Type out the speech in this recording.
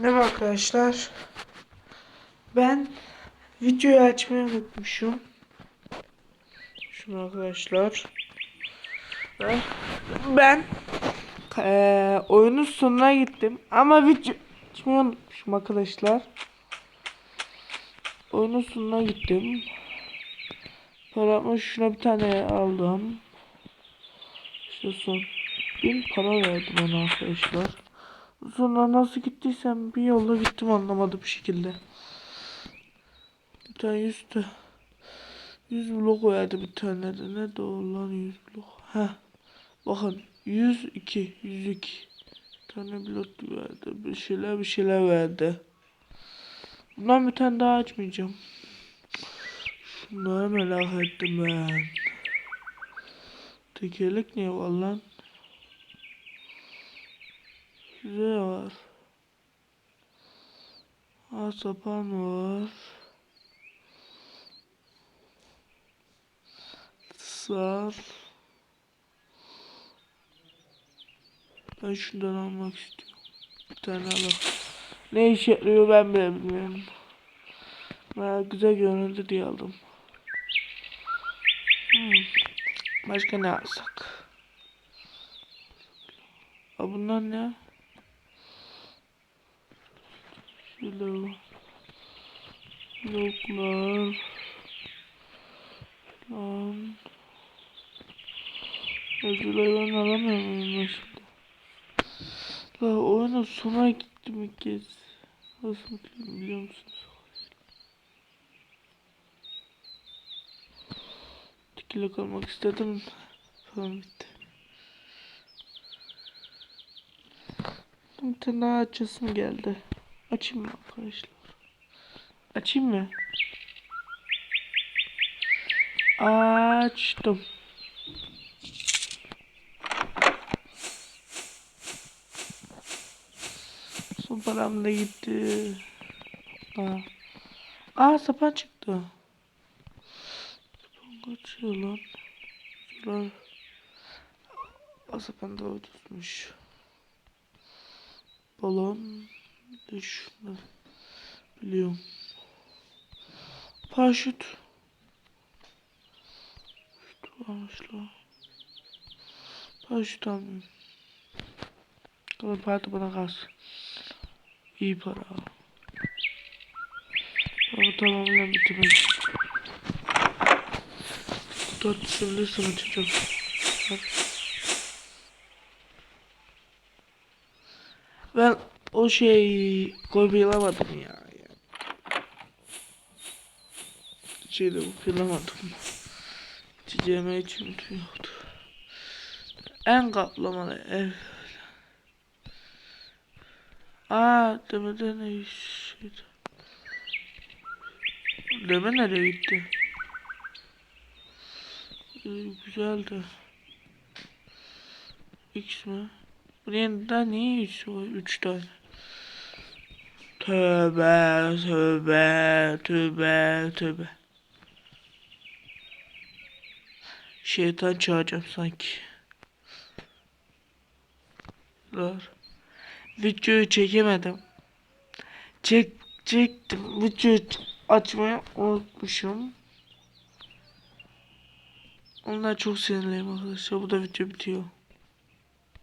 Merhaba arkadaşlar. Ben videoyu açmayı unutmuşum. Şunu arkadaşlar. Ben, eee, oyunun sonuna gittim ama video açmayı unutmuşum arkadaşlar. Oyunun sonuna gittim. Paramı şuna bir tane aldım. İşte son bin para verdim ona arkadaşlar. Sonra nasıl gittiysem bir yolla gittim anlamadım bir şekilde. Bir tane yüz de 100 blok verdi bir tane de. Ne o lan 100 blok. Heh. Bakın 102 102 bir tane blok verdi. Bir şeyler bir şeyler verdi. Bundan bir tane daha açmayacağım. Şunları merak ettim ben. Tekerlek niye var lan? Güzel var. Ha sapan var. Sar. Ben şundan almak istiyorum. Bir tane alalım. Ne işe yarıyor ben bile bilmiyorum. Baya güzel göründü diye aldım. Hmm. Başka ne alsak? Aa, bunlar ne? Şöyle Bloklar Lan Yazıları ben alamıyor ben şimdi? La oyunun sona gittim ilk kez. Nasıl mutluyum biliyor musunuz? Dikili kalmak istedim. Falan bitti. Daha açasım geldi. Açayım mı arkadaşlar? Açayım mı? Açtım. Son param da gitti. Aa, Aa sapan çıktı. Sapan kaçıyor lan. Şuralar. Aa sapan da tutmuş. Balon. Düş. Biliyorum. Paraşüt. Varmış lan. Paraşüt almayayım. Kalan para da bana kalsın. İyi para. Ama tamamen bitirmek. Dört tutabilirsem açacağım. Bak. Ben o şey kopyalamadım ya. Şeyde kopyalamadım. İçeceğime içim yoktu. En kaplamalı ev. Aa demede ne şeydi. Deme nereye gitti? Ee, güzeldi. X mi? Buraya niye üç var? Üç tane. Tövbe tövbe tövbe tövbe. Şeytan çağıracağım sanki. Dur. Videoyu çekemedim. Çek çektim. Videoyu açmayı unutmuşum. Onlar çok sinirliyim arkadaşlar. Bu da video bitiyor.